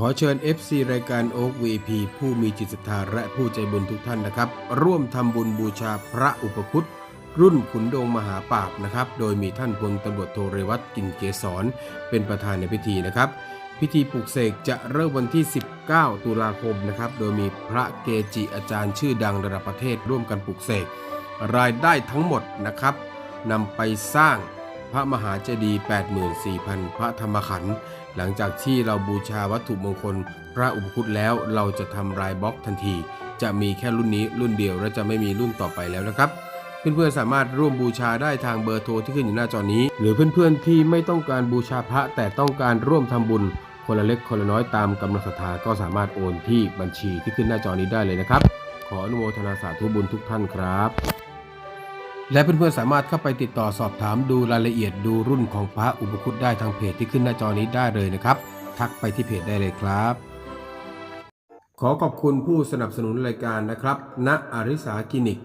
ขอเชิญ FC รายการโอ๊ก VP ผู้มีจิตศรัทธาและผู้ใจบุญทุกท่านนะครับ ร่วมทำบุญบูชาพระอุปคุตรุ่นขุนดงมหาปราบนะครับ โดยมีท่านพลตำรวจโทเรวัตกินเกษรเป็นประธานในพิธีนะครับ พิธีปลุกเสกจะเริ่มวันที่ 19 ตุลาคมนะครับ โดยมีพระเกจิอาจารย์ชื่อดังระดับประเทศร่วมกันปลุกเสกรายได้ทั้งหมดนะครับนำไปสร้างพระมหาเจดีย์84,000 พระธรรมขันธ์ หลังจากที่เราบูชาวัตถุมงคล พระอุปคุตแล้วเราจะทำรายบล็อกทันที จะมีแค่รุ่นนี้รุ่นเดียวและจะไม่มีรุ่นต่อไปแล้วนะครับเพื่อนๆสามารถร่วมบูชาได้ทางเบอร์โทรที่ขึ้นอยู่หน้าจอนี้ หรือเพื่อนๆที่ไม่ต้องการบูชาพระแต่ต้องการร่วมทำบุญ คนละเล็กคนละน้อยตามกำลังศรัทธาก็สามารถโอนที่บัญชีที่ขึ้นหน้าจอนี้ได้เลยนะครับ ขออนุโมทนาสาธุบุญทุกท่านครับ และเพื่อนๆสามารถเข้าไปติดต่อสอบถามดูรายละเอียดดูรุ่นของพระอุปคุตได้ทางเพจที่ขึ้นหน้าจอนี้ได้เลยนะครับ ทักไปที่เพจได้เลยครับ ขอขอบคุณผู้สนับสนุนรายการนะครับณอริสาคลินิก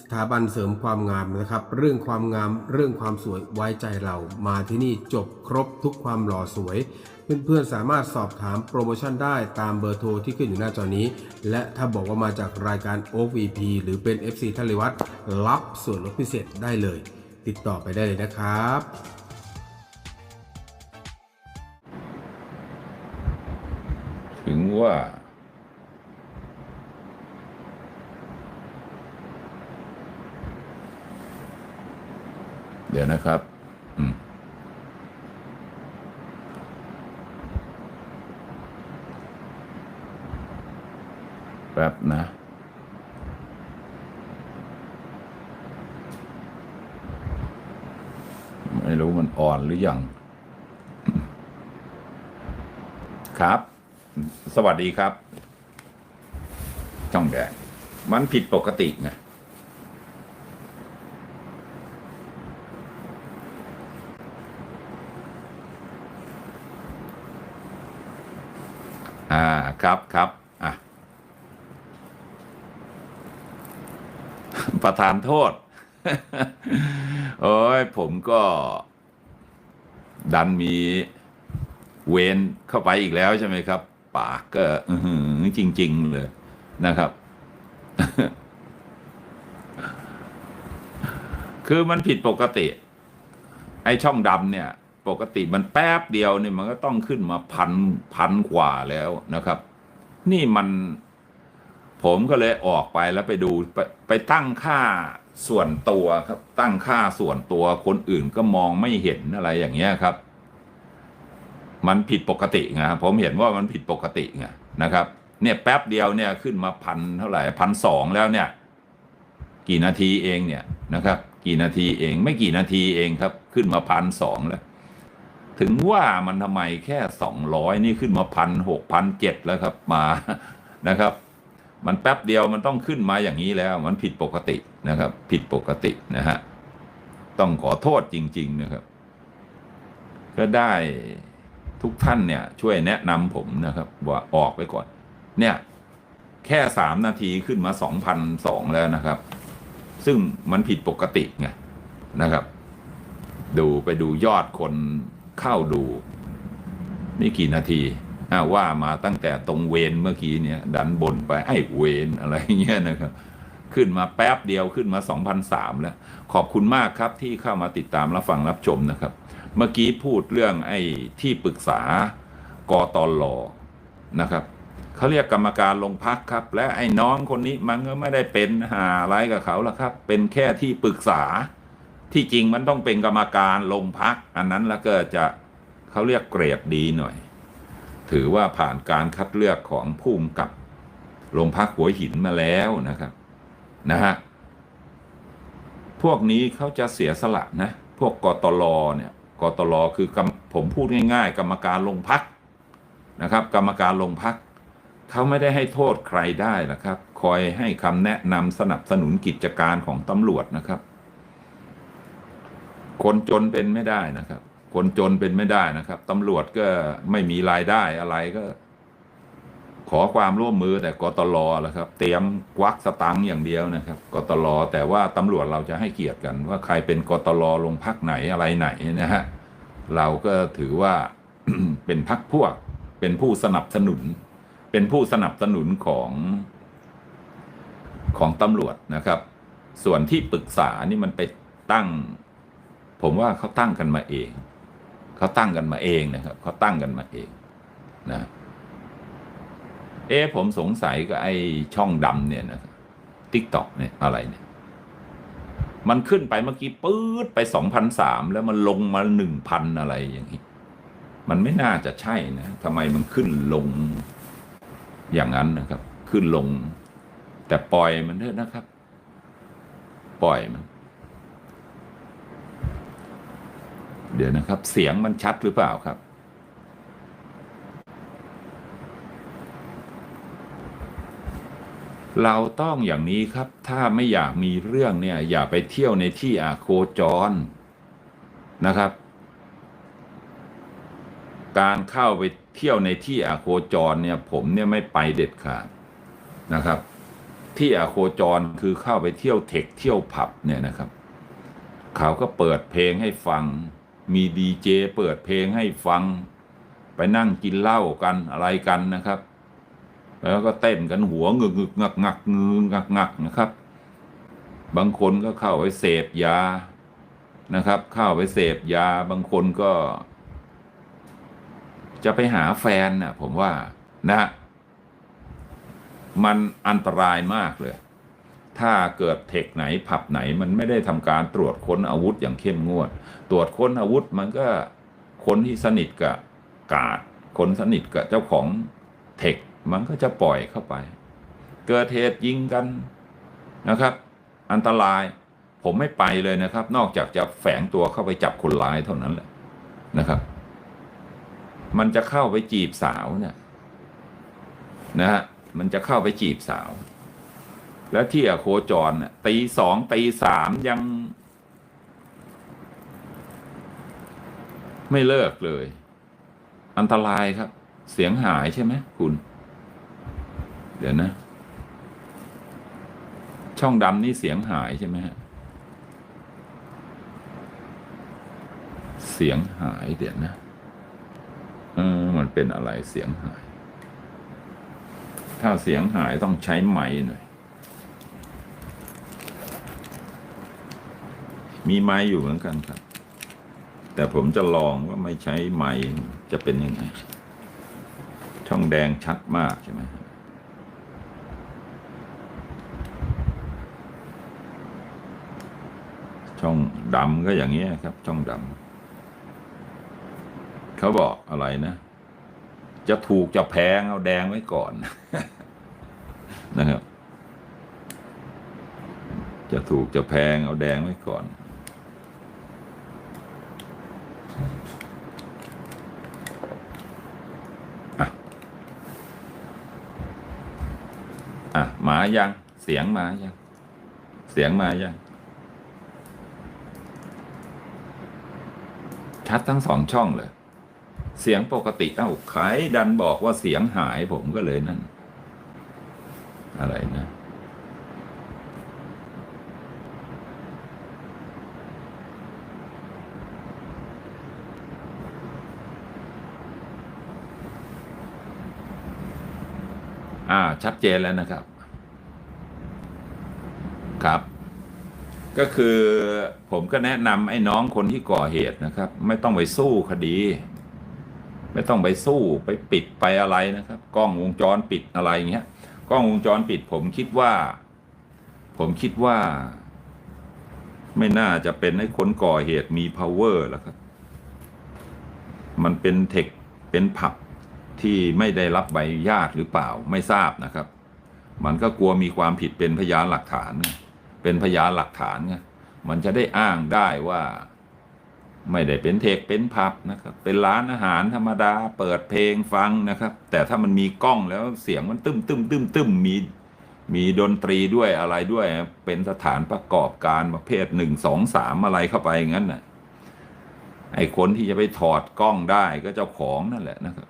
สถาบันเสริมความงามนะครับ เรื่องความงามเรื่องความสวยไว้ใจเรามาที่นี่จบครบทุกความหล่อสวย เพื่อนๆสามารถสอบถามโปรโมชั่นได้ตามเบอร์โทรที่ขึ้นอยู่หน้าจอนี้ และถ้าบอกว่ามาจากรายการ o v p หรือเป็น FC ทะเลวัตรับส่วนลดพิเศษได้เลย ติดต่อไปได้เลยนะครับถึงว่า เดี๋ยวนะครับ อืม แป๊บนะไม่รู้มันอ่อนหรือยังครับ สวัสดีครับ ช่องแดงมันผิดปกติไงอ่าครับครับอะ ประธานโทษ โอ้ยผมก็ ดันมีเวนเข้าไปอีกแล้วใช่ไหมครับ ปากก็จริง ๆ เลยนะครับ คือมันผิดปกติ ไอ้ช่องดำเนี่ย ปกติมันแป๊บเดียวเนี่ยมันก็ต้องขึ้นมาพันพันกว่าแล้วนะครับ นี่มัน ผมก็เลยออกไปแล้วไปดูไปไปตั้งค่าส่วนตัวครับ ตั้งค่าส่วนตัวคนอื่นก็มองไม่เห็นอะไรอย่างเงี้ยครับ มันผิดปกติไงผมเห็นว่ามันผิดปกติไงนะครับ เนี่ยแป๊บเดียวเนี่ยขึ้นมาพันเท่าไหร่พันสองแล้วเนี่ย กี่นาทีเองเนี่ยนะครับ กี่นาทีเอง ไม่กี่นาทีเองครับ ขึ้นมาพันสองแล้ว ถึงว่ามันทำไมแค่สองร้อยนี่ขึ้นมาพันหกพันเจ็ดแล้วครับมานะครับ มันแป๊บเดียวมันต้องขึ้นมาอย่างนี้แล้ว มันผิดปกตินะครับ ผิดปกตินะฮะต้องขอโทษจริง ๆนะครับ ก็ได้ทุกท่านเนี่ย ช่วยแนะนำผมนะครับ ว่าออกไปก่อน เนี่ย แค่สามนาทีขึ้นมาสองพันสองแล้วนะครับ ซึ่งมันผิดปกติไงนะครับ ดูไปดูยอดคนเข้าดู นี่กี่นาที ว่ามาตั้งแต่ตรงเวนเมื่อกี้เนี่ย ดันบนไปไอ้เวนอะไรเงี้ยนะครับ ขึ้นมาแป๊บเดียวขึ้นมา 2,003แล้ว ขอบคุณมากครับที่เข้ามาติดตามรับฟังรับชมนะครับ เมื่อกี้พูดเรื่องไอ้ที่ปรึกษากอตอลอนะครับเขาเรียกกรรมการลงพักครับ และไอ้น้องคนนี้มันก็ไม่ได้เป็นหาอะไรกับเขาละครับ เป็นแค่ที่ปรึกษาที่จริงมันต้องเป็นกรรมการลงพัก อันนั้นแล้วก็จะเขาเรียกเกรดดีหน่อย ถือว่าผ่านการคัดเลือกของผู้กำกับโรงพักหัวหินมาแล้วนะครับนะฮะพวกนี้เขาจะเสียสละนะ พวกกตลเนี่ยกตลคือผมพูดง่าย ๆ กรรมการลงพักนะครับ กรรมการลงพักเขาไม่ได้ให้โทษใครได้นะครับ คอยให้คำแนะนำสนับสนุนกิจการของตำรวจนะครับ คนจนเป็นไม่ได้นะครับ คนจนเป็นไม่ได้นะครับตำรวจก็ไม่มีรายได้อะไรก็ ขอความร่วมมือแต่กตลแหละครับ เตรียมควักสตังค์อย่างเดียวนะครับกตลอแต่ว่าตำรวจเราจะให้เกียรติกัน ว่าใครเป็นกตลอลงพักไหนอะไรไหนนะฮะเราก็ถือว่าเป็นพักพวก เป็นผู้สนับสนุน เป็นผู้สนับสนุนของของตำรวจนะครับ ส่วนที่ปรึกษานี่มันไปตั้ง ผมว่าเขาตั้งกันมาเอง เขาตั้งกันมาเองนะครับเขาตั้งกันมาเองนะเอ๊ผมสงสัยกับไอ้ช่องดำเนี่ยนะทิกตอกเนี่ยอะไรเนี่ย มันขึ้นไปเมื่อกี้ปื๊ดไปสองพันสามแล้วมันลงมาหนึ่งพันอะไรอย่างนี้ มันไม่น่าจะใช่นะทำไมมันขึ้นลงอย่างนั้นนะครับ ขึ้นลง แต่ปล่อยมันเถอะนะครับ ปล่อยมัน เดี๋ยวนะครับ เสียงมันชัดหรือเปล่าครับ เราต้องอย่างนี้ครับ ถ้าไม่อยากมีเรื่องเนี่ย อย่าไปเที่ยวในที่อาโคจรนะครับ การเข้าไปเที่ยวในที่อาโคจรเนี่ย ผมเนี่ยไม่ไปเด็ดขาดนะครับ ที่อาโคจรคือเข้าไปเที่ยวเทคเที่ยวผับเนี่ยนะครับ เขาก็เปิดเพลงให้ฟัง มีดีเจเปิดเพลงให้ฟัง ไปนั่งกินเหล้ากันอะไรกันนะครับ แล้วก็เต้นกันหัวงึกงึกงักงักงึงักงักนะครับ บางคนก็เข้าไปเสพยานะครับ เข้าไปเสพยาบางคนก็ จะไปหาแฟนนะผมว่านะ มันอันตรายมากเลย ถ้าเกิดเทคไหนผับไหนมันไม่ได้ทำการตรวจค้นอาวุธอย่างเข้มงวด ตรวจค้นอาวุธมันก็คนที่สนิทกับกาดคนสนิทกับเจ้าของเทคมันก็จะปล่อยเข้าไป เกิดเหตุยิงกันนะครับ อันตรายผมไม่ไปเลยนะครับ นอกจากจะแฝงตัวเข้าไปจับคนร้ายเท่านั้นแหละนะครับ มันจะเข้าไปจีบสาวเนี่ยนะฮะมันจะเข้าไปจีบสาว แล้วที่อโคจรน่ะตีสองตีสามยัง ไม่เลิกเลย อันตรายครับ เสียงหายใช่ไหมคุณ เดี๋ยวนะ ช่องดำนี่เสียงหายใช่ไหมฮะเสียงหายเดี๋ยวนะเออมันเป็นอะไรเสียงหาย ถ้าเสียงหายต้องใช้ไม้หน่อย มีไม้อยู่เหมือนกันครับ แต่ผมจะลองว่าไม่ใช้ไม้จะเป็นยังไง ช่องแดงชัดมากใช่ไหมช่องดำก็อย่างนี้ครับ ช่องดำเขาบอกอะไรนะ จะถูกจะแพงเอาแดงไว้ก่อน นะครับ จะถูกจะแพงเอาแดงไว้ก่อน อะมายัง เสียงมายัง เสียงมายัง ชัดทั้งสองช่องเลย เสียงปกติเอ้าใครดันบอกว่าเสียงหายผมก็เลยนั่น อะไรนะ อ่า ชัดเจนแล้วนะครับ ครับ ก็คือผมก็แนะนำไอ้น้องคนที่ก่อเหตุนะครับ ไม่ต้องไปสู้คดี ไม่ต้องไปสู้ไปปิดไปอะไรนะครับ กล้องวงจรปิดอะไรอย่างเงี้ย กล้องวงจรปิด ผมคิดว่า ผมคิดว่า ไม่น่าจะเป็นไอ้คนก่อเหตุมี power แล้วครับ มันเป็นเทคเป็นผับ ที่ไม่ได้รับใบอนุญาตหรือเปล่าไม่ทราบนะครับ มันก็กลัวมีความผิดเป็นพยานหลักฐาน เป็นพยานหลักฐานไงมันจะได้อ้างได้ว่า ไม่ได้เป็นเทคเป็นผับนะครับ เป็นร้านอาหารธรรมดา เปิดเพลงฟังนะครับ แต่ถ้ามันมีกล้องแล้วเสียงมันตึ้มตึ้มตึ้มตึ้มมีมีดนตรีด้วยอะไรด้วยเป็นสถานประกอบการประเภทหนึ่งสองสามอะไรเข้าไปงั้นน่ะไอ้คนที่จะไปถอดกล้องได้ก็เจ้าของนั่นแหละนะครับ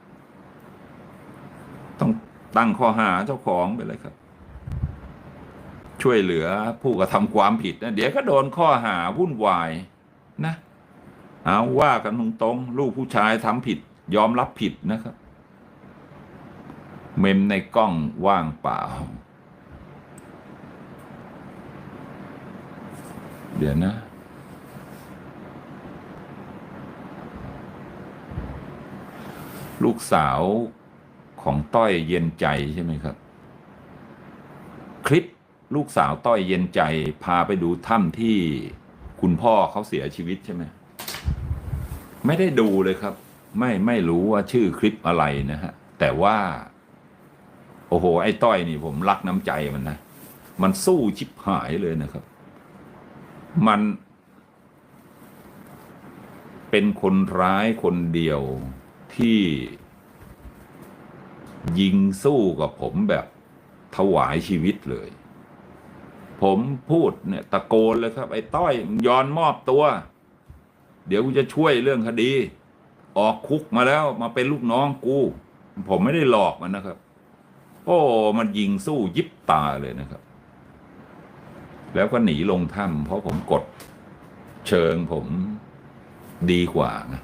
ตั้งข้อหาเจ้าของไปเลยครับ ช่วยเหลือผู้กระทำความผิดนะเดี๋ยวก็โดนข้อหาวุ่นวายนะเอาว่ากันตรงๆลูกผู้ชายทำผิด ยอมรับผิดนะครับ เมมในกล้องว่างเปล่า เดี๋ยวนะลูกสาว ของต้อยเย็นใจใช่ไหมครับ คลิปลูกสาวต้อยเย็นใจ พาไปดูถ้ำที่คุณพ่อเขาเสียชีวิตใช่ไหมไม่ได้ดูเลยครับ ไม่ไม่รู้ว่าชื่อคลิปอะไรนะฮะ แต่ว่า โอ้โห ไอ้ต้อยนี่ผมรักน้ำใจมันนะ มันสู้ชิบหายเลยนะครับ มัน เป็นคนร้ายคนเดียวที่ ยิงสู้กับผมแบบถวายชีวิตเลย ผมพูดเนี่ยตะโกนเลยครับ ไอ้ต้อยยอนมอบตัว เดี๋ยวกูจะช่วยเรื่องคดี ออกคุกมาแล้วมาเป็นลูกน้องกู ผมไม่ได้หลอกมันนะครับ โอ้มันยิงสู้ยิบตาเลยนะครับ แล้วก็หนีลงถ้ำเพราะผมกดเชิงผมดีกว่านะ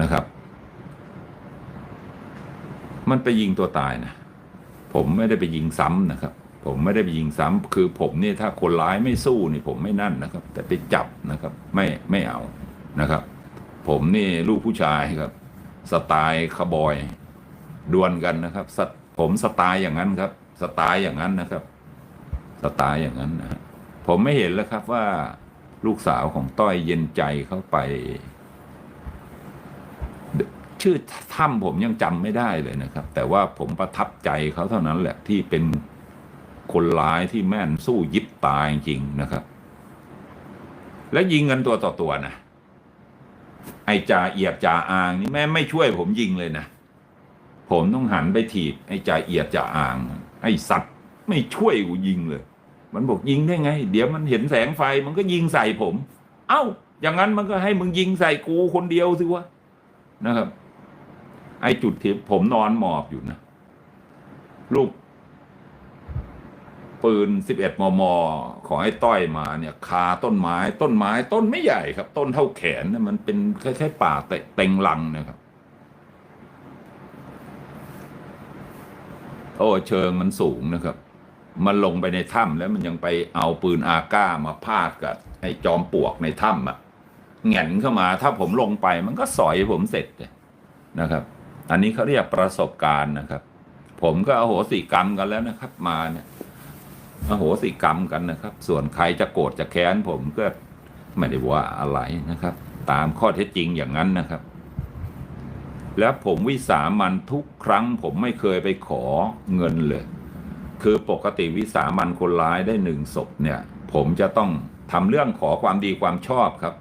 นะครับ มันไปยิงตัวตายนะ ผมไม่ได้ไปยิงซ้ำนะครับ ผมไม่ได้ไปยิงซ้ำคือผมเนี่ยถ้าคนร้ายไม่สู้นี่ผมไม่นั่นนะครับ แต่ไปจับนะครับ ไม่ไม่เอานะครับ ผมนี่ลูกผู้ชายครับ สไตล์คาวบอยดวลกันนะครับผมสไตล์อย่างนั้นครับ สไตล์อย่างนั้นนะครับ สไตล์อย่างนั้นนะฮะผมไม่เห็นแล้วครับว่าลูกสาวของต้อยเย็นใจเข้าไป ชื่อถ้ำผมยังจำไม่ได้เลยนะครับ แต่ว่าผมประทับใจเขาเท่านั้นแหละที่เป็นคนร้ายที่แม่นสู้ยิบตายจริงนะครับ และยิงกันตัวต่อตัวนะไอจ่าเอียดจ่าอางนี่แม่ไม่ช่วยผมยิงเลยนะผมต้องหันไปถีบไอจ่าเอียดจ่าอาง ไอสัตว์ไม่ช่วยกูยิงเลย มันบอกยิงได้ไง เดี๋ยวมันเห็นแสงไฟมันก็ยิงใส่ผม เอ้า อย่างนั้นมันก็ให้มึงยิงใส่กูคนเดียวสิวะนะครับ ไอ้จุดที่ผมนอนหมอบอยู่นะลูกปืน11มม ของไอ้ต้อยมาเนี่ยคาต้นไม้ ต้นไม้ต้นไม่ใหญ่ครับ ต้นเท่าแขนนะมันเป็นคล้ายๆป่าเต็งลังนะครับ โอ้เชิงมันสูงนะครับ มันลงไปในถ้ำแล้วมันยังไปเอาปืนอาก้ามาพาดกับไอ้จอมปลวกในถ้ำอะแหงนเข้ามา ถ้าผมลงไปมันก็สอยผมเสร็จเลยนะครับ อันนี้เขาเรียกประสบการณ์นะครับ ผมก็อโหสิกรรมกันแล้วนะครับ มาเนี่ยอโหสิกรรมกันนะครับ ส่วนใครจะโกรธจะแค้นผมก็ไม่ได้ว่าอะไรนะครับ ตามข้อเท็จจริงอย่างนั้นนะครับ แล้วผมวิสามันทุกครั้ง ผมไม่เคยไปขอเงินเลย คือปกติวิสามันคนร้ายได้หนึ่งศพเนี่ย ผมจะต้องทำเรื่องขอความดีความชอบครับ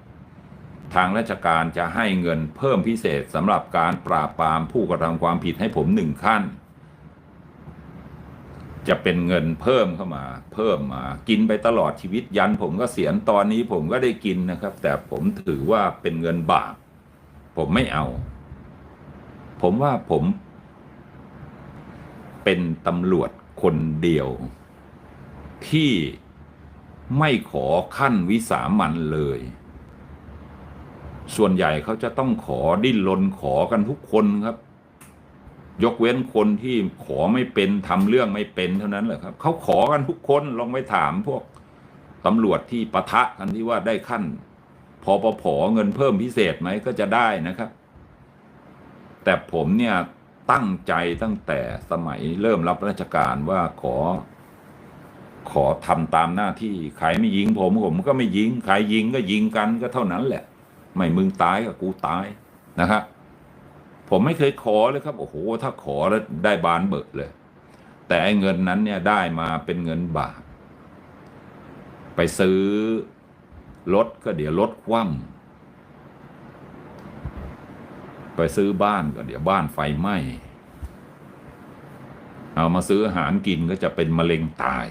ทางราชการจะให้เงินเพิ่มพิเศษสำหรับการปราบปรามผู้กระทำความผิดให้ผมหนึ่งขั้น จะเป็นเงินเพิ่มเข้ามา เพิ่มมา กินไปตลอดชีวิตยันผมก็เสียณตอนนี้ผมก็ได้กินนะครับ แต่ผมถือว่าเป็นเงินบาปผมไม่เอา ผมว่าผม เป็นตำรวจคนเดียว ที่ไม่ขอขั้นวิสามันเลย ส่วนใหญ่เขาจะต้องขอดิ้นรนขอกันทุกคนครับ ยกเว้นคนที่ขอไม่เป็นทำเรื่องไม่เป็นเท่านั้นแหละครับเขาขอกันทุกคนลองไปถามพวกตำรวจที่ปะทะกันที่ว่าได้ขั้นพอปผเงินเพิ่มพิเศษไหมก็จะได้นะครับ แต่ผมเนี่ยตั้งใจตั้งแต่สมัยเริ่มรับราชการว่าขอ ขอทำตามหน้าที่ใครไม่ยิงผมผมก็ไม่ยิงใครยิงก็ยิงกันก็เท่านั้นแหละ ไม่มึงตายก็กูตายนะครับผมไม่เคยขอเลยครับ โอ้โห ถ้าขอแล้วได้บานเบิกเลย แต่ไอ้เงินนั้นเนี่ยได้มาเป็นเงินบาทไปซื้อรถก็เดี๋ยวรถคว่ำไปซื้อบ้านก็เดี๋ยวบ้านไฟไหม้เอามาซื้ออาหารกินก็จะเป็นมะเร็งตาย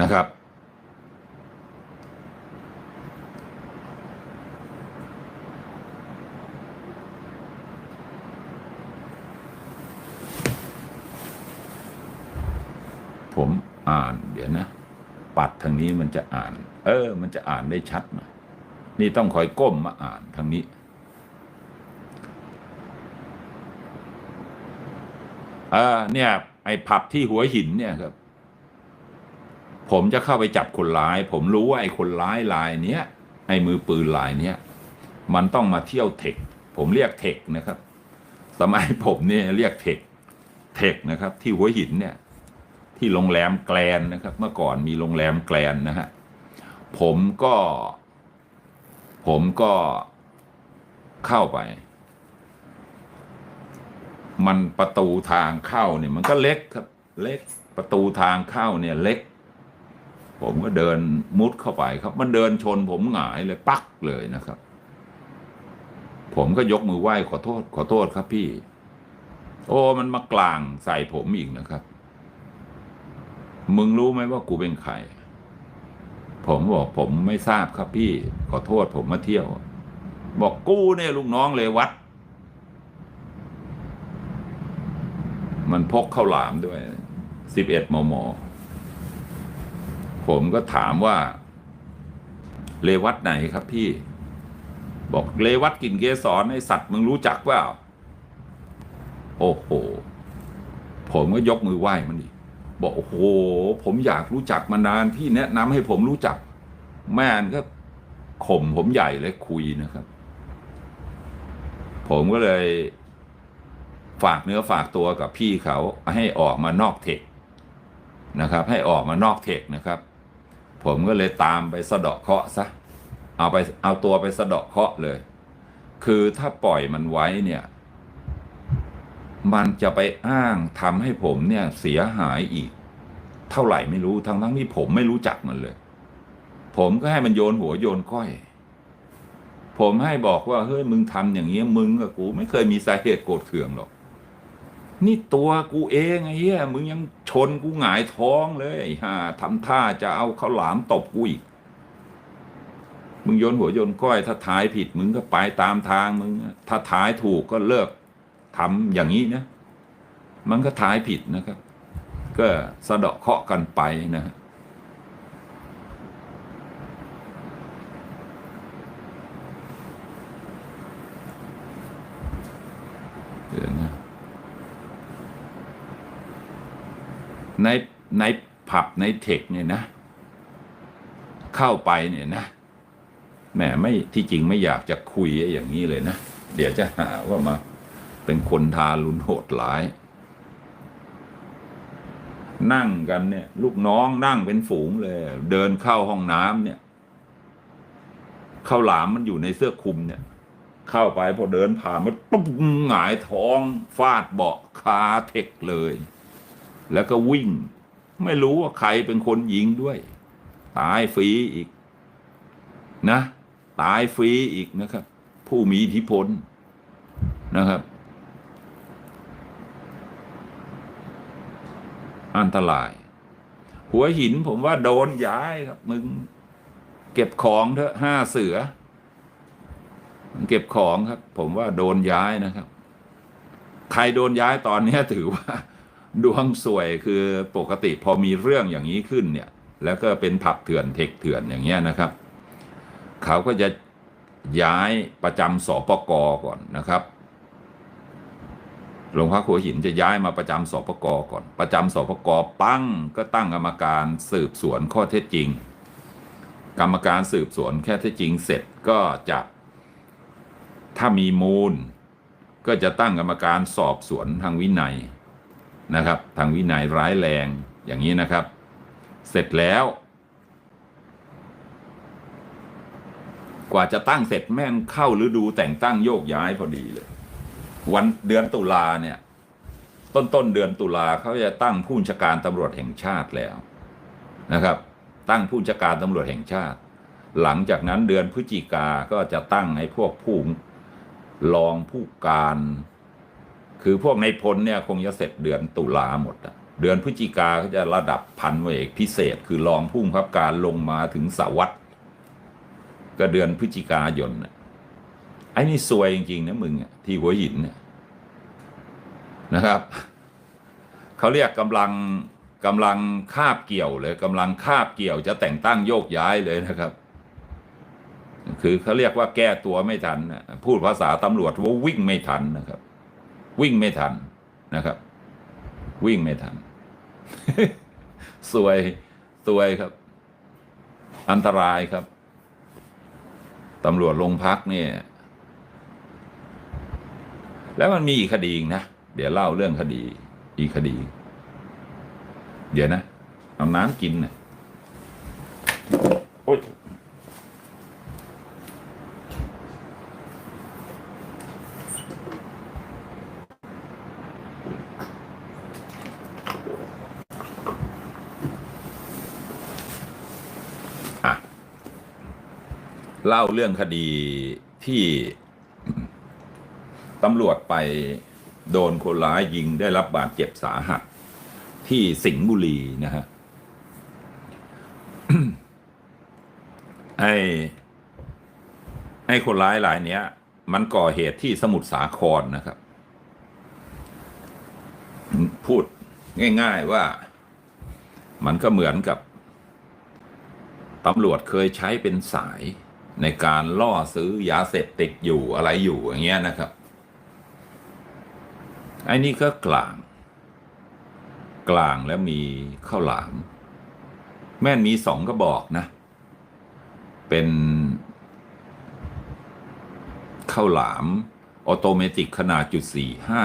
นะครับ ผมอ่าน เดี๋ยวนะ ปัดทางนี้มันจะอ่าน เออ มันจะอ่านได้ชัดหน่อยนี่ต้องคอยก้มมาอ่านทางนี้อเออเนี่ย ไอ้ผับที่หัวหินเนี่ยครับ ผมจะเข้าไปจับคนร้าย ผมรู้ว่าไอ้คนร้ายลายเนี้ยไอ้มือปืนลายเนี้ยมันต้องมาเที่ยวเทค ผมเรียกเทคนะครับ สมัยผมเนี่ยเรียกเทค เทคนะครับ ที่หัวหินเนี่ย ที่โรงแรมแกลนนะครับ เมื่อก่อนมีโรงแรมแกลนนะฮะผมก็ ผมก็เข้าไป มันประตูทางเข้าเนี่ย มันก็เล็กครับเล็กประตูทางเข้าเนี่ยเล็ก ผมก็เดินมุดเข้าไปครับ มันเดินชนผมหงายเลยปักเลยนะครับ ผมก็ยกมือไหว้ขอโทษ ขอโทษครับพี่ โอ้มันมากลางใส่ผมอีกนะครับ มึงรู้ไหมว่ากูเป็นใคร ผมบอกผมไม่ทราบครับพี่ ขอโทษผมมาเที่ยว บอกกูเนี่ยลูกน้องเลยวัด มันพกข้าวหลามด้วย สิบเอ็ดมม ผมก็ถามว่า เลวัดไหนครับพี่ บอกเลวัดกินเกสรไอสัตว์มึงรู้จักเปล่า โอ้โห ผมก็ยกมือไหว้มันดิ บอกโอ้โหผมอยากรู้จักมานานพี่แนะนำให้ผมรู้จัก แม่นก็ข่มผมใหญ่เลยคุยนะครับ ผมก็เลยฝากเนื้อฝากตัวกับพี่เขาให้ออกมานอกเทคนะครับ ให้ออกมานอกเทคนะครับ ผมก็เลยตามไปสะเดาะเคาะซะเอาไปเอาตัวไปสะเดาะเคาะเลย คือถ้าปล่อยมันไว้เนี่ย มันจะไปอ้างทำให้ผมเนี่ยเสียหายอีก เท่าไหร่ไม่รู้ทั้งทั้งที่ผมไม่รู้จักมันเลย ผมก็ให้มันโยนหัวโยนก้อย ผมให้บอกว่าเฮ้ยมึงทำอย่างเงี้ยมึงกับกู ไม่เคยมีสาเหตุโกรธเคืองหรอก นี่ตัวกูเองไอ้เหี้ยมึงยังชนกูหงายท้องเลยไอ้ห่าทำท่าจะเอาข้าวหลามตบกูอีกมึงโยนหัวโยนก้อย ถ้าทายผิดมึงก็ไปตามทางมึง ถ้าทายถูกก็เลิก ทำอย่างนี้นะ มันก็ท้ายผิดนะครับ ก็สะเดาะเคาะกันไปนะฮะเดี๋ยวนะในในผับในเทคเนี่ยนะ เข้าไปเนี่ยนะแหมไม่ที่จริงไม่อยากจะคุยอย่างนี้เลยนะ เดี๋ยวจะหาว่ามา เป็นคนทารุณโหดร้าย นั่งกันเนี่ย ลูกน้องนั่งเป็นฝูงเลย เดินเข้าห้องน้ำเนี่ยข้าวหลามมันอยู่ในเสื้อคลุมเนี่ย เข้าไปพอเดินผ่านมันปุ๊บหงายท้องฟาดเบาะคาเทคเลย แล้วก็วิ่ง ไม่รู้ว่าใครเป็นคนยิงด้วย ตายฟรีอีก นะ ตายฟรีอีกนะครับ ผู้มีอิทธิพลนะครับ อันตราย หัวหินผมว่าโดนย้ายครับ มึง เก็บของเถอะห้าเสือ เก็บของครับ ผมว่าโดนย้ายนะครับ ใครโดนย้ายตอนนี้ถือว่า ดวงสวยคือปกติพอมีเรื่องอย่างนี้ขึ้นเนี่ย แล้วก็เป็นผับเถื่อนเทคเถื่อนอย่างเงี้ยนะครับ เขาก็จะย้ายประจำสปกก่อนนะครับ โรงพักหัวหินจะย้ายมาประจำสปกก่อน ประจำสปกปั้งก็ตั้งกรรมการสืบสวนข้อเท็จจริง กรรมการสืบสวนแค่เท็จจริงเสร็จก็จะถ้ามีมูล ก็จะตั้งกรรมการสอบสวนทางวินัยนะครับ ทางวินัยร้ายแรงอย่างนี้นะครับ เสร็จแล้ว กว่าจะตั้งเสร็จแม่งเข้าฤดูแต่งตั้งโยกย้ายพอดีเลย วันเดือนตุลาเนี่ย ต้นต้นเดือนตุลาเขาจะตั้งผู้บัญชาการตำรวจแห่งชาติแล้วนะครับ ตั้งผู้บัญชาการตำรวจแห่งชาติ หลังจากนั้นเดือนพฤศจิกาก็จะตั้งให้พวกผู้รองผู้การ คือพวกในพลเนี่ยคงจะเสร็จเดือนตุลาหมดอะเดือนพฤศจิกาเขาจะระดับพันเอกพิเศษ คือรองผู้บังคับการลงมาถึงสารวัตรก็เดือนพฤศจิกายนน่ะ ไอ้นี่ซวยจริงๆนะมึงอะที่หัวหินเนี่ยนะครับเขาเรียกกำลังกำลังคาบเกี่ยวเลยกำลังคาบเกี่ยวจะแต่งตั้งโยกย้ายเลยนะครับ คือเขาเรียกว่าแก้ตัวไม่ทันนะพูดภาษาตำรวจว่าวิ่งไม่ทันนะครับ วิ่งไม่ทันนะครับ วิ่งไม่ทันสวยสวยครับ อันตรายครับตำรวจโรงพักเนี่ย แล้วมันมีอีกคดีอีกนะ เดี๋ยวเล่าเรื่องคดี อีกคดี เดี๋ยวนะ เอาน้ำกินนะโอ๊ยอะเล่าเรื่องคดีที่ ตำรวจไปโดนคนร้ายยิงได้รับบาดเจ็บสาหัส ที่สิงห์บุรีนะฮะไอ้ไอ้คนร้ายรายเนี้ย มันก่อเหตุที่สมุทรสาครนะครับ พูดง่ายๆว่ามันก็เหมือนกับตำรวจเคยใช้เป็นสายในการล่อซื้อยาเสพติดอยู่อะไรอยู่อย่างเงี้ยนะครับ ไอ้นี่ก็กลาง กลางแล้วมีข้าวหลาม แม่นมีสองกระบอกนะ เป็นข้าวหลามออโตเมติกขนาดจุดสี่ห้า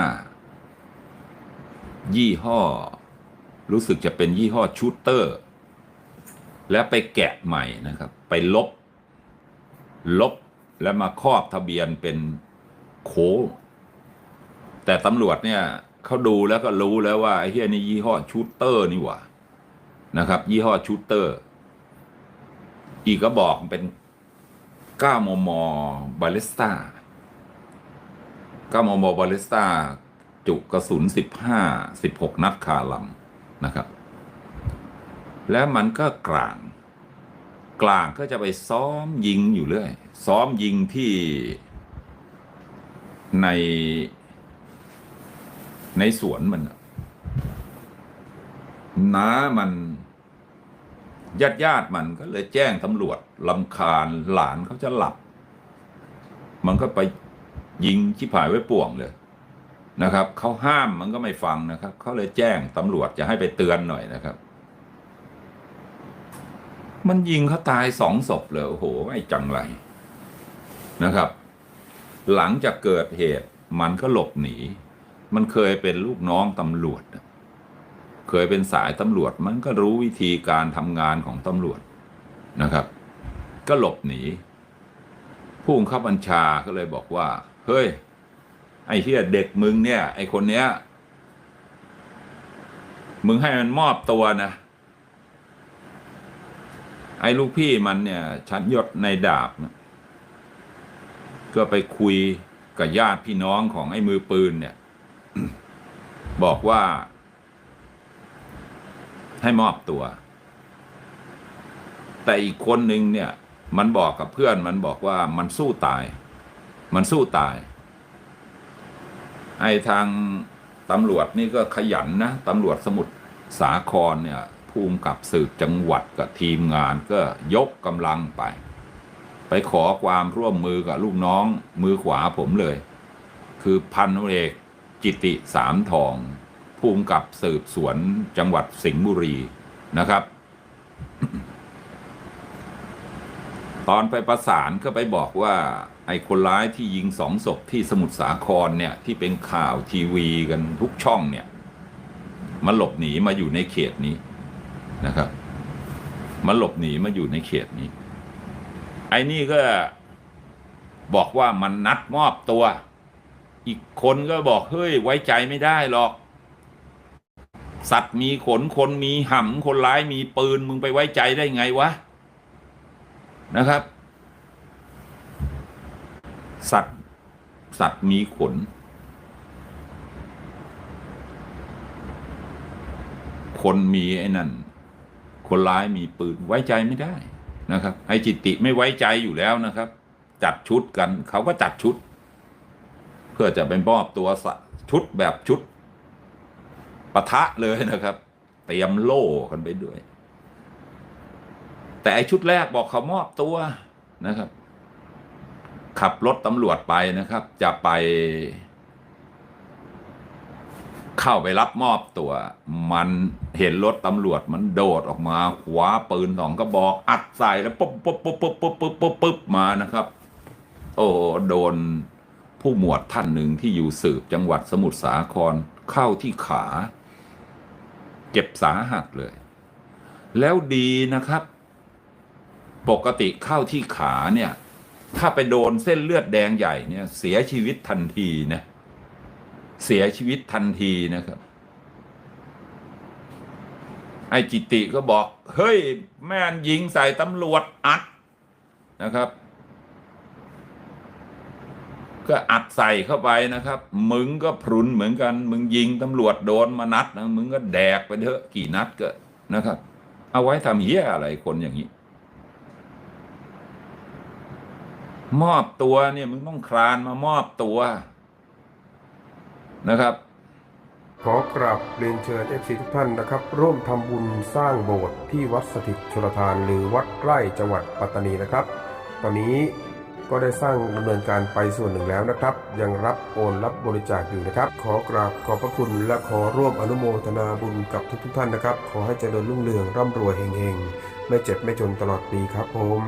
ยี่ห้อ รู้สึกจะเป็นยี่ห้อชูตเตอร์ แล้วไปแกะใหม่นะครับ ไปลบ ลบแล้วมาครอบทะเบียนเป็นโค แต่ตำรวจเนี่ยเขาดูแล้วก็รู้แล้วว่าไอ้เฮียนี่ยี่ห้อชูตเตอร์นี่หว่านะครับ ยี่ห้อชูตเตอร์ อีกก็บอกเป็น9มมบาลิสตา9มมบาลิสตาจุกระสุน15 16นัดคาลำนะครับ แล้วมันก็กลาง กลางก็จะไปซ้อมยิงอยู่เรื่อย ซ้อมยิงที่ใน ในสวนมันน้ามันญาติญาติมันก็เลยแจ้งตำรวจลำคาญหลานเขาจะหลับ มันก็ไปยิงชิบหายไว้ป่วงเลยนะครับเขาห้ามมันก็ไม่ฟังนะครับเขาเลยแจ้งตำรวจจะให้ไปเตือนหน่อยนะครับ มันยิงเขาตายสองศพเลยโอ้โหไอ้จังไรนะครับ หลังจากเกิดเหตุมันก็หลบหนี มันเคยเป็นลูกน้องตำรวจ เคยเป็นสายตำรวจ มันก็รู้วิธีการทำงานของตำรวจนะครับ ก็หลบหนี ผู้บังคับบัญชาก็เลยบอกว่า เฮ้ย ไอ้เฮียเด็กมึงเนี่ย ไอ้คนเนี้ย มึงให้มันมอบตัวนะ ไอ้ลูกพี่มันเนี่ยชั้นยศในดาบนะก็ไปคุยกับญาติพี่น้องของไอ้มือปืนเนี่ย บอกว่า ให้มอบตัว แต่อีกคนหนึ่งเนี่ย มันบอกกับเพื่อนมันบอกว่ามันสู้ตาย มันสู้ตายไอ้ทางตำรวจนี่ก็ขยันนะตำรวจสมุทรสาครเนี่ยภูมิกับสืบจังหวัดกับทีมงานก็ยกกำลังไป ไปขอความร่วมมือกับลูกน้องมือขวาผมเลย คือพันเอก จิติสามทองภูมิกับสืบสวนจังหวัดสิงห์บุรีนะครับ ตอนไปประสานก็ไปบอกว่า ไอ้คนร้ายที่ยิงสองศพที่สมุทรสาครเนี่ย ที่เป็นข่าวทีวีกันทุกช่องเนี่ยมันหลบหนีมาอยู่ในเขตนี้นะครับมันหลบหนีมาอยู่ในเขตนี้ ไอ้นี่ก็บอกว่ามันนัดมอบตัว อีกคนก็บอกเฮ้ยไว้ใจไม่ได้หรอก สัตว์มีขนคนมีหำคนร้ายมีปืนมึงไปไว้ใจได้ไงวะนะครับ สัตว์สัตว์มีขน คนมีไอ้นั่น คนร้ายมีปืนไว้ใจไม่ได้นะครับไอ้จิตติไม่ไว้ใจอยู่แล้วนะครับ จัดชุดกันเขาก็จัดชุด เพื่อจะเป็นมอบตัวชุดแบบชุดปะทะเลยนะครับ เตรียมโล่กันไปด้วย แต่ไอชุดแรกบอกเขามอบตัวนะครับ ขับรถตำรวจไปนะครับ จะไป เข้าไปรับมอบตัว มันเห็นรถตำรวจมันโดดออกมาขวาปืนสองก็บอก อัดใส่แล้วปุ๊บปุ๊บปุ๊บปุ๊บปุ๊บปุ๊บปุ๊บมานะครับ โอ้โดน ผู้หมวดท่านหนึ่งที่อยู่สืบจังหวัดสมุทรสาครเข้าที่ขา เจ็บสาหัสเลย แล้วดีนะครับ ปกติเข้าที่ขาเนี่ย ถ้าไปโดนเส้นเลือดแดงใหญ่เนี่ย เสียชีวิตทันทีนะเสียชีวิตทันทีนะครับ ไอ้จิติก็บอก เฮ้ย แม่นยิงใส่ตำรวจอัดนะครับ ก็อัดใส่เข้าไปนะครับ มึงก็พรุนเหมือนกัน มึงยิงตำรวจโดนมานัดนะมึงก็แดกไปเถอะกี่นัดก็นะครับ เอาไว้ทำเหี้ยอะไรคนอย่างนี้ มอบตัวเนี่ยมึงต้องคลานมามอบตัวนะครับ ขอกราบเรียนเชิญเอฟซีทุกท่านนะครับ ร่วมทำบุญสร้างโบสถ์ที่วัดสถิตชลทานหรือวัดไร่จังหวัดปัตตานีนะครับ ตอนนี้ ก็ได้สร้างดำเนินการไปส่วนหนึ่งแล้วนะครับ ยังรับโอนรับบริจาคอยู่นะครับ ขอกราบขอบพระคุณและขอร่วมอนุโมทนาบุญกับทุกๆท่านนะครับ ขอให้เจริญรุ่งเรืองร่ำรวยเฮงๆ ไม่เจ็บไม่จนตลอดปีครับผม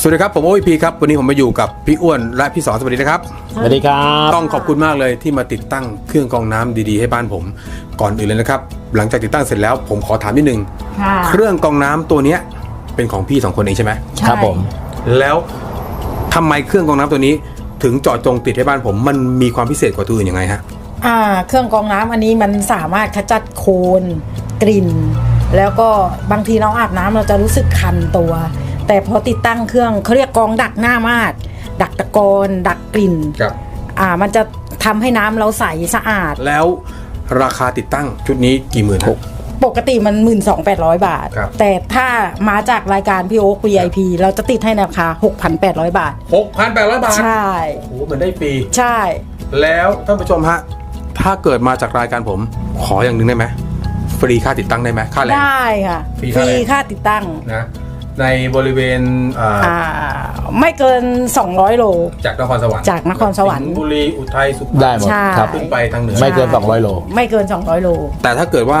สวัสดีครับผมโอพีครับวันนี้ผมมาอยู่กับพี่อ้วนและพี่สอนสวัสดีนะครับสวัสดีครับต้องขอบคุณมากเลยที่มาติดตั้งเครื่องกรองน้ำดีๆ ให้บ้านผม ก่อนอื่นเลยนะครับ หลังจากติดตั้งเสร็จแล้วผมขอถามนิดนึงค่ะเครื่องกรองน้ำตัวเนี้ยเป็นของพี่สองคนเองใช่ไหมใช่ครับผม แล้วทำไมเครื่องกรองน้ำตัวนี้ ถึงเจาะจงติดให้บ้านผม มันมีความพิเศษกว่าตัวอื่นยังไงฮะอ่า เครื่องกรองน้ำอันนี้มันสามารถขจัดโคลนกลิ่น แล้วก็บางทีเราอาบน้ำเราจะรู้สึกคันตัว แต่พอติดตั้งเครื่องเขาเรียกกรองดักหน้ามาดดักตะกอนดักกลิ่นครับอ่ามันจะทำให้น้ำเราใสสะอาดแล้วราคาติดตั้งชุดนี้กี่หมื่นหก ปกติมัน 12,800 บาท ครับ แต่ถ้ามาจากรายการพี่โอ๊ค VIP เราจะติดให้ในราคา 6,800 บาทหกพันแปดร้อยบาทใช่ โอ้โหเหมือนได้ฟรีใช่ แล้วท่านผู้ชมฮะ ถ้าเกิดมาจากรายการผม ขออย่างหนึ่งได้ไหมฟรีค่าติดตั้งได้ไหมค่าแรง ได้ค่ะฟรีฟเท่าไหร่รีค่าติดตั้ง นะในบริเวณอ่าอ่า ไม่เกิน 200 โล จากนครสวรรค์จากนครสวรรค์งห์บุรีอุทัยสุพรรณได้หมดใช่ ครับ ขึ้นไปทางเหนือ ไม่เกิน 200 โล ไม่เกิน 200 โล แต่ถ้าเกิดว่า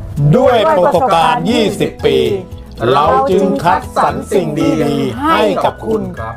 ด้วยประสบการณ์ 20 ปี เราจึงคัดสรรสิ่งดีๆ ให้กับคุณครับ